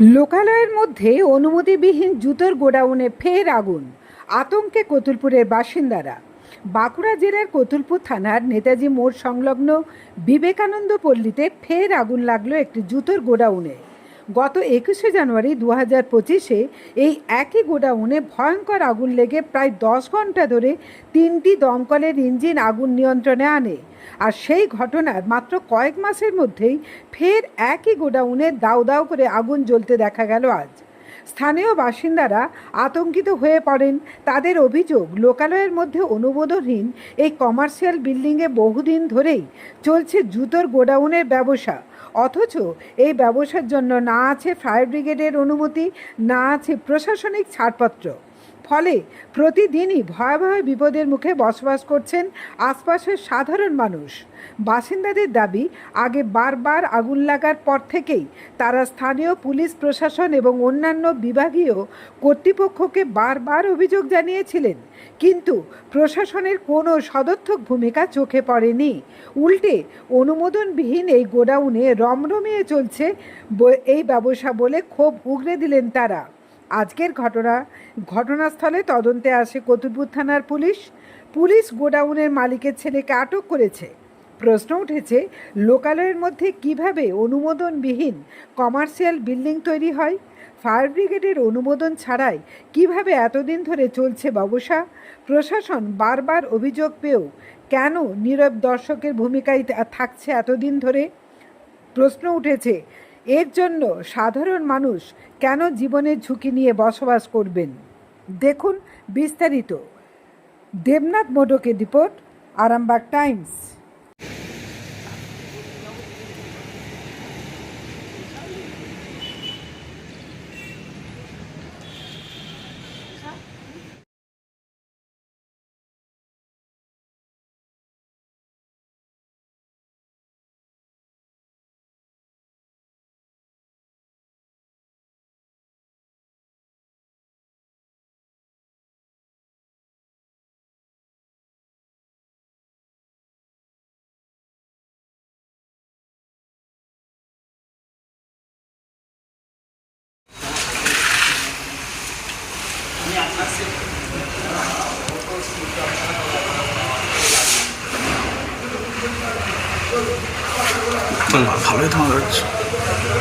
লোকালয়ের মধ্যে অনুমতিবিহীন জুতোর গোডাউনে ফের আগুন। আতঙ্কে কতুলপুরের বাসিন্দারা। বাঁকুড়া জেলার কতুলপুর থানার নেতাজি মোড় সংলগ্ন বিবেকানন্দ পল্লীতে ফের আগুন লাগল একটি জুতোর গোডাউনে। গত একুশে জানুয়ারি দু হাজার পঁচিশে এই একই গোডাউনে ভয়ঙ্কর আগুন লেগে প্রায় দশ ঘণ্টা ধরে তিনটি দমকলের ইঞ্জিন আগুন নিয়ন্ত্রণে আনে। আর সেই ঘটনার মাত্র কয়েক মাসের মধ্যেই ফের একই গোডাউনে দাউ দাউ করে আগুন জ্বলতে দেখা গেল আজ। স্থানীয় বাসিন্দারা আতঙ্কিত হয়ে পড়েন। তাদের অভিযোগ, লোকালয়ের মধ্যে অনুমোদনহীন এই কমার্শিয়াল বিল্ডিংয়ে বহুদিন ধরেই চলছে জুতোর গোডাউনের ব্যবসা। অথচ এই ব্যবসার জন্য না আছে ফায়ার ব্রিগেডের অনুমতি না আছে প্রশাসনিক ছাড়পত্র। ফলে প্রতিদিনই ভয়াবহ বিপদের মুখে বসবাস করছেন আশপাশের সাধারণ মানুষ। বাসিন্দাদের দাবি, আগে বারবার আগুন লাগার পর থেকেই তারা স্থানীয় পুলিশ প্রশাসন এবং অন্যান্য বিভাগীয় কর্তৃপক্ষকে বারবার অভিযোগ জানিয়েছিলেন। কিন্তু প্রশাসনের কোনো সদর্থক ভূমিকা চোখে পড়েনি। উল্টে অনুমোদনবিহীন এই গোডাউনে রমরমিয়ে চলছে এই ব্যবসা বলে ক্ষোভ উগরে দিলেন তারা। আজকের ঘটনা, ঘটনাস্থলে তদন্তে আসে কতুলপুর থানার পুলিশ। পুলিশ গোডাউনের মালিকের ছেলেকে আটক করেছে। প্রশ্ন উঠেছে, লোকালয়ের মধ্যে কীভাবে অনুমোদনবিহীন কমার্শিয়াল বিল্ডিং তৈরি হয়? ফায়ার ব্রিগেডের অনুমোদন ছাড়াই কীভাবে এতদিন ধরে চলছে ব্যবসা? প্রশাসন বারবার অভিযোগ পেয়েও কেন নীরব দর্শকের ভূমিকায় থাকছে এতদিন ধরে? প্রশ্ন উঠেছে এর জন্য সাধারণ মানুষ কেন জীবনের ঝুঁকি নিয়ে বসবাস করবেন? দেখুন বিস্তারিত। দেবনাথ মোডকের রিপোর্ট, আরামবাগ টাইমস। ভালোই তোমার হচ্ছে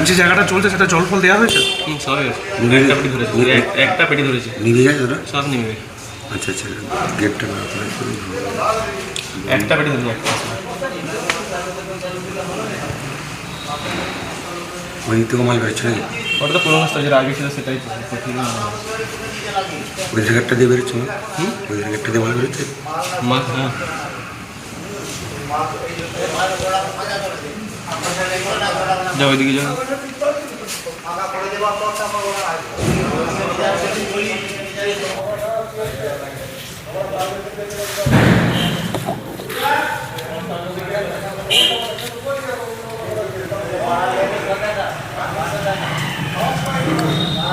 যে জায়গাটা চলছে সেটা জল ফল দেওয়া হয়েছে একটা পেটি ধরেছে একটা পেটি ধরেছে। নিভে গেছে ওরা? সব নিবে আচ্ছা আচ্ছা গেটটা না একটা পেটি ধরেছে একটা ওই থেকে মাল বেরোচ্ছে ওটা তো পুরোনো স্টোরেজের আগে ছিল সেটাই ঠিক। ওই জায়গাটা দিয়ে বেরোচ্ছে ওই জায়গাটা দিয়ে মাল বেরোচ্ছে মা হ্যাঁ। যা ওইদিকে যাও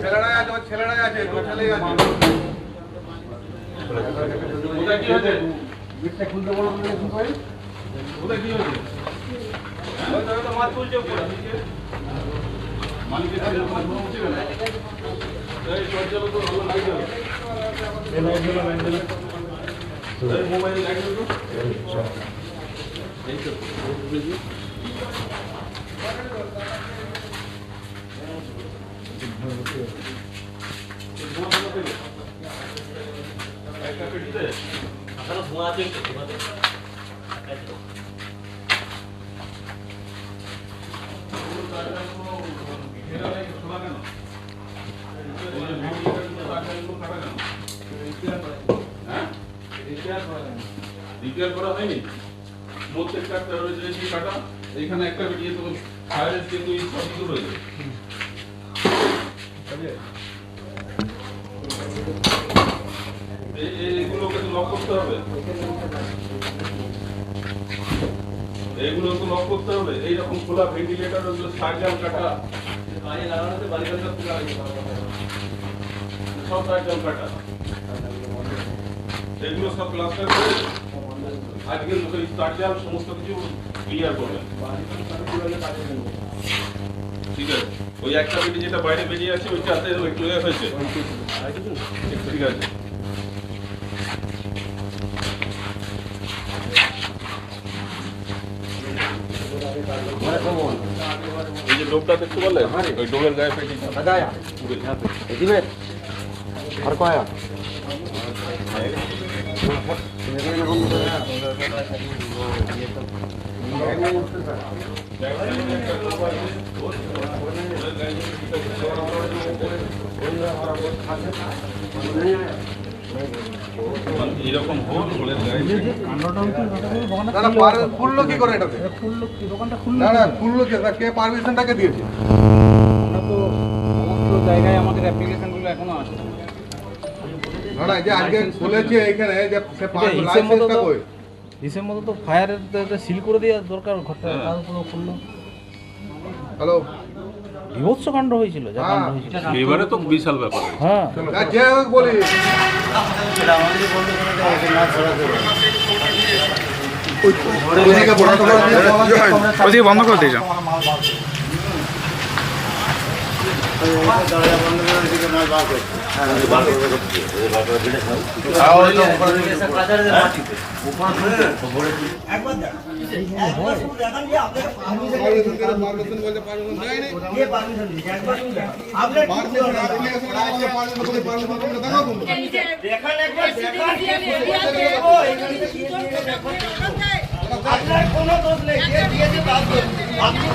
ছেলেরাই আছে ওর ছেলেরাই আছে ওর আছে গেটটা খুলতে বলো তুমি কি মাছ তুলছে মাছ তুলছে না এই তো ভালো লাগছে মোবাইল রিপেয়ার করা হয়নি প্রত্যেকটা রয়েছে কাটা এখানে একটা বেরিয়ে তো ফায়ারের যে তুই সবই রয়েছে এই- এই- এইগুলোকে তো লক করতে হবে? এইগুলো তো লক করতে হবে। এইরকম খোলা ভেন্টিলেটার সার্জাম কাটা। আগে লাগানোতে বাড়িঘরটা খোলা সব সার্জাম কাটা। এগুলো সব প্লাস্টার আজকে ওই সার্জাম সমস্ত কিছু ক্লিয়ার করবেন ঠিক আছে। ওই একটা বেটি যেটা বাইরে বেরিয়ে আছে ওইটাতে একটু এ হয়েছে। ঠিক আছে। এই যে ডোবটা দেখতে পারলে ওই ডোবের গায়ে পেটি এরকম হোল হোলের গায়ে না না পার খুললো কি করে এটাতে খুললো কি দোকানটা খুললো না না খুললো কে? তা দিয়েছে? না না এই যে আজকে খুলেছে এখানে যে সে লাইসেন্সটা কই? হিসেব মতো তো ফায়ারের সিল করে দেওয়া দরকার ঘরটা তার কোনো খুললো। হ্যালো? বিভৎস কাণ্ড হয়েছিল যা কাণ্ড হয়েছিল। এবারে তো বিশাল ব্যাপার হ্যাঁ। না, যে হোক বলি। ওদিকে বন্ধ করে দিয়ে যাও। পারমিশন করে আপনার কোনো দোষ নেই। যে দিয়েছে কাছে।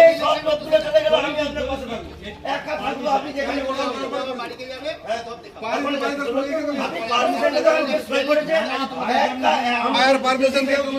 এই সব লোকগুলো চলে গেল আমি আপনার পাশে থাকব এক কাজ আপনি যেখানে বললাম বাড়িতে যাবে পারমিশন পারমিশন করে। আপনি সই করেছে একটা ফায়ার পারমিশন দিয়ে তুমি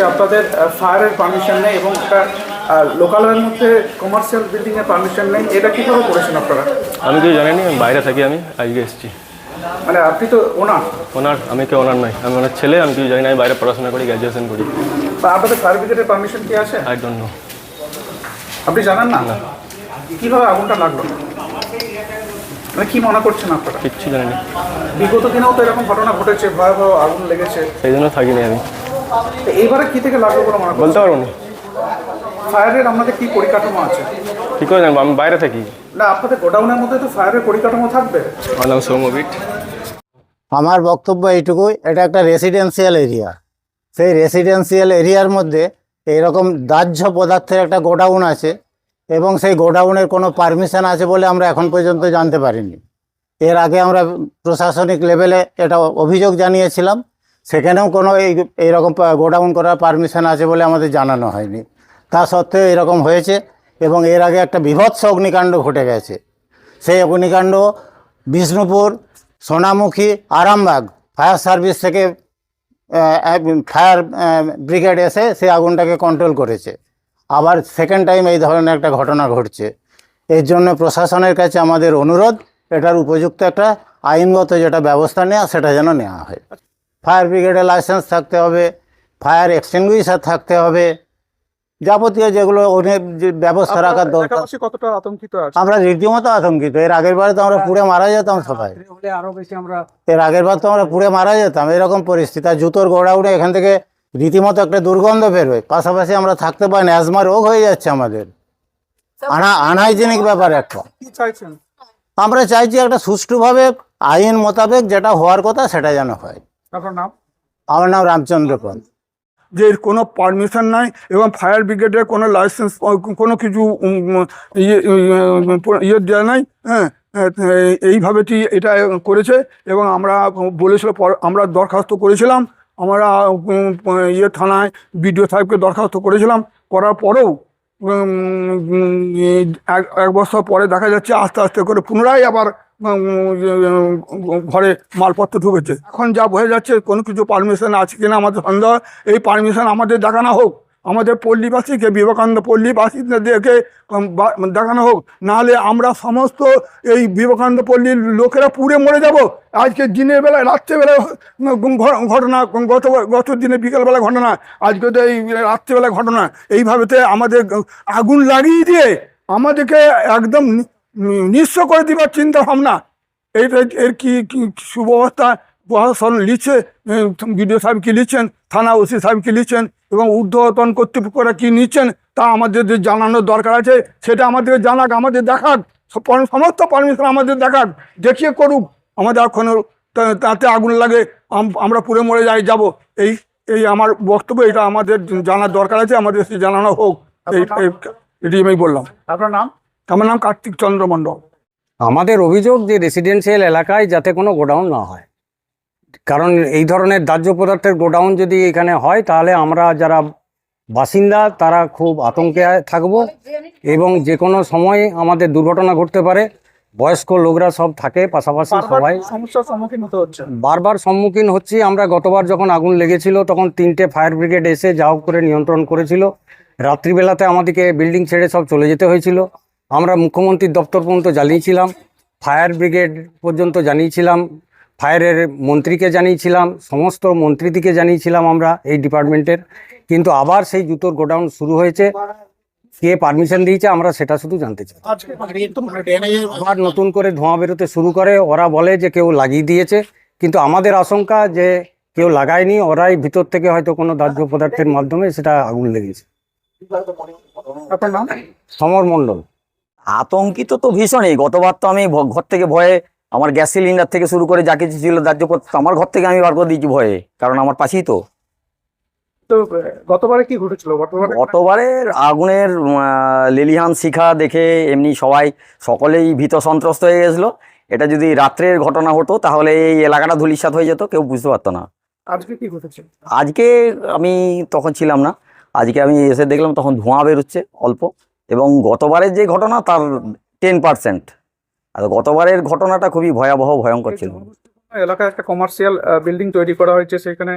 হচ্ছে আপনাদের ফায়ারের পারমিশন নেই এবং একটা লোকালের মধ্যে কমার্শিয়াল বিল্ডিং এর পারমিশন নেই। এটা কীভাবে করেছেন আপনারা? আমি কিছু জানিনি আমি বাইরে থাকি আমি আজকে এসেছি। মানে আপনি তো ওনার ওনার আমি কেউ ওনার নয় আমি ওনার ছেলে আমি কিছু জানি না আমি বাইরে পড়াশোনা করি গ্র্যাজুয়েশন করি। বা আপনাদের ব্রিগেডের পারমিশন কি আছে? আই ডোন্ট নো আপনি জানেন না? কীভাবে আগুনটা লাগল? মানে কি মনে করছেন আপনারা? কিচ্ছু জানি না বিগত দিনেও তো এরকম ঘটনা ঘটেছে ভয়াবহ আগুন লেগেছে। সেই জন্য থাকিনি আমি। তো এইবারে কি থেকে লাগল বলে মনে বলতে পারব না। ফায়ারের আমাদের কি পরিকাঠামো আছে? কী করে জানব? আমি বাইরে থাকি। না আপনাদের গোডাউনের মধ্যে তো ফায়ারের পরিকাঠামো থাকবে। আমার নাম সৌমবিট আমার বক্তব্য এইটুকুই এটা একটা রেসিডেন্সিয়াল এরিয়া সেই রেসিডেন্সিয়াল এরিয়ার মধ্যে এরকম দাহ্য পদার্থের একটা গোডাউন আছে এবং সেই গোডাউনের কোনো পারমিশন আছে বলে আমরা এখন পর্যন্ত জানতে পারিনি। এর আগে আমরা প্রশাসনিক লেভেলে এটা অভিযোগ জানিয়েছিলাম। সেখানেও কোনো এই, এইরকম গোডাউন করার পারমিশন আছে বলে আমাদের জানানো হয়নি। তা সত্ত্বেও এরকম হয়েছে এবং এর আগে একটা বিভৎস অগ্নিকাণ্ড ঘটে গেছে। সেই অগ্নিকাণ্ড বিষ্ণুপুর, সোনামুখী, আরামবাগ ফায়ার সার্ভিস থেকে ফায়ার ব্রিগেড এসে সেই আগুনটাকে কন্ট্রোল করেছে। আবার সেকেন্ড টাইম এই ধরনের একটা ঘটনা ঘটছে। এর জন্য প্রশাসনের কাছে আমাদের অনুরোধ, এটার উপযুক্ত একটা আইনগত যেটা ব্যবস্থা নেওয়া সেটা যেন নেওয়া হয়। ফায়ার ব্রিগেডের লাইসেন্স থাকতে হবে ফায়ার এক্সটিংগুইশার থাকতে হবে যাবতীয় যেগুলো অনেক যে ব্যবস্থা রাখার দরকার। কতটা আতঙ্কিত আছে আমরা রীতিমতো আতঙ্কিত। এর আগের বারে তো আমরা পুড়ে মারা যেতাম সবাই। আরও বেশি আমরা এর আগের বার তো আমরা পুড়ে মারা যেতাম এরকম পরিস্থিতি। আর জুতোর গোড়াউড়ে এখান থেকে রীতিমতো একটা দুর্গন্ধ বেরোয়। পাশাপাশি আমরা থাকতে পারি না অ্যাজমা রোগ হয়ে যাচ্ছে আমাদের। আনা আনহাইজেনিক ব্যাপার একটা। আমরা চাইছি একটা সুষ্ঠুভাবে আইন মোতাবেক যেটা হওয়ার কথা সেটা যেন হয়। আপনার নাম? আমার নাম রামচন্দ্র পাল। যে কোনো পারমিশন নাই এবং ফায়ার ব্রিগেডের কোনো লাইসেন্স কোনো কিছু ইয়ে ইয়ে- দেওয়া নাই হ্যাঁ এই- এইভাবে এটা করেছে? এবং আমরা বলেছিল আমরা দরখাস্ত করেছিলাম আমরা ইয়ে থানায় বিডিও সাহেবকে দরখাস্ত করেছিলাম করার পরেও এক এক বছর পরে দেখা যাচ্ছে আস্তে আস্তে করে পুনরায় আবার ঘরে মালপত্র ঢুকেছে। এখন যা বোঝা যাচ্ছে কোনো কিছু পারমিশন আছে কিনা আমাদের সন্দেহ। এই পারমিশন আমাদের দেখানো হোক। আমাদের পল্লীবাসীকে, বিবেকানন্দ পল্লীবাসীদেরকে দেখানো হোক। নাহলে আমরা সমস্ত এই বিবেকানন্দ পল্লীর লোকেরা পুড়ে মরে যাব। আজকে দিনের বেলায় রাত্রেবেলায় ঘটনা, গত গত দিনে বিকেলবেলা ঘটনা, আজকে তো এই রাত্রেবেলা ঘটনা। এইভাবেতে আমাদের আগুন লাগিয়ে দিয়ে আমাদেরকে একদম নিঃস্ব করে দিবার চিন্তা ভাবনা এই এই- এর কি সুব্যবস্থা? প্রশাসন লিখছে বিডিও সাহেব কি লিখছেন, থানা ওসি সাহেব কি লিখছেন, এবং ঊর্ধ্বতন কর্তৃপক্ষরা কি নিচ্ছেন, তা আমাদের যে জানানোর দরকার আছে, সেটা আমাদের জানাক, আমাদের দেখাক সমস্ত পারমিশন আমাদের দেখাক, দেখিয়ে করুক। আমাদের এখনও তাতে আগুন লাগে আমরা পুড়ে মরে যাই, যাব। এই এই আমার বক্তব্য, এটা আমাদের জানার দরকার আছে, আমাদের জানানো হোক। এটি আমি বললাম। আপনার নাম? আমার নাম কার্তিক চন্দ্র মণ্ডল। আমাদের অভিযোগ যে রেসিডেন্সিয়াল এলাকায় যাতে কোনো গোডাউন না হয়। কারণ এই ধরনের দাহ্য পদার্থের গোডাউন যদি এখানে হয় তাহলে আমরা যারা বাসিন্দা তারা খুব আতঙ্কে থাকব এবং যে কোনো সময় আমাদের দুর্ঘটনা ঘটতে পারে। বয়স্ক লোকরা সব থাকে পাশাপাশি সবাই। সমস্যার সম্মুখীন হতে হচ্ছে। বারবার সম্মুখীন হচ্ছি। আমরা গতবার যখন আগুন লেগেছিল তখন তিনটে ফায়ার ব্রিগেড এসে যা হোক করে নিয়ন্ত্রণ করেছিল। রাত্রিবেলাতে আমাদেরকে বিল্ডিং ছেড়ে সব চলে যেতে হয়েছিল। আমরা মুখ্যমন্ত্রীর দপ্তর পর্যন্ত জানিয়েছিলাম ফায়ার ব্রিগেড পর্যন্ত জানিয়েছিলাম ফায়ারের মন্ত্রীকে জানিয়েছিলাম সমস্ত মন্ত্রীদিকে জানিয়েছিলাম আমরা এই ডিপার্টমেন্টের। কিন্তু আবার সেই জুতোর গোডাউন শুরু হয়েছে কে পারমিশন দিয়েছে আমরা সেটা শুধু জানতে চাই। আবার নতুন করে ধোঁয়া বেরোতে শুরু করে ওরা বলে যে কেউ লাগিয়ে দিয়েছে কিন্তু আমাদের আশঙ্কা যে কেউ লাগায়নি ওরাই ভিতর থেকে হয়তো কোনো দাহ্য পদার্থের মাধ্যমে সেটা আগুন লেগেছে। সমর মণ্ডল। আতঙ্কিত তো ভীষণই। গতবার তো আমি ঘর থেকে ভয়ে আমার গ্যাস সিলিন্ডার থেকে শুরু করে যা কিছু ছিল দাহ্য পদার্থ আমার ঘর থেকে আমি বার করে দিয়েছি ভয়ে কারণ আমার পাশেই তো। তো গতবারে কি ঘটেছিল? গতবারে গতবারের আগুনের লেলিহান শিখা দেখে এমনি সবাই সকলেই ভীত সন্ত্রস্ত হয়ে গেছিল। এটা যদি রাত্রের ঘটনা হতো তাহলে এই এলাকাটা হয়ে যেত কেউ বুঝতে পারতো না। আজকে কি ঘটেছে? আজকে আমি তখন ছিলাম না। আজকে আমি এসে দেখলাম তখন ধোঁয়া বেরোচ্ছে অল্প। এবং গতবারের যে ঘটনা তার টেন পার্সেন্ট আর গতবারের ঘটনাটা খুবই ভয়াবহ ভয়ঙ্কর ছিল। এলাকায় একটা কমার্শিয়াল বিল্ডিং তৈরি করা হয়েছে সেখানে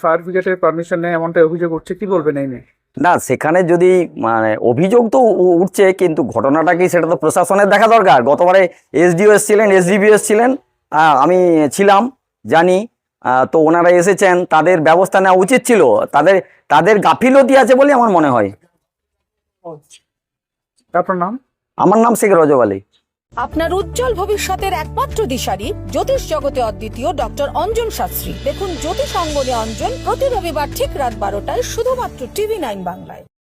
ফায়ার ব্রিগেডের পারমিশন নেই এমনটা অভিযোগ উঠছে। কি বলবেন এই নিয়ে? না সেখানে যদি মানে অভিযোগ তো উঠছে কিন্তু ঘটনাটা কি সেটা তো প্রশাসনের দেখা দরকার। গতবারে এসডিও এসছিলেন এসডিবি এসছিলেন আমি ছিলাম জানি তো ওনারা এসেছেন তাদের ব্যবস্থা নেওয়া উচিত ছিল। তাদের তাদের গাফিলতি আছে বলে আমার মনে হয়। আপনার নাম? আমার নাম শেখ রজব আলী। আপনার উজ্জ্বল ভবিষ্যতের একমাত্র দিশারি জ্যোতিষ জগতে অদ্বিতীয় ডক্টর অঞ্জন শাস্ত্রী। দেখুন জ্যোতিষ অঙ্গনে অঞ্জন প্রতি রবিবার ঠিক রাত বারোটায় শুধুমাত্র টিভি নাইন বাংলায়।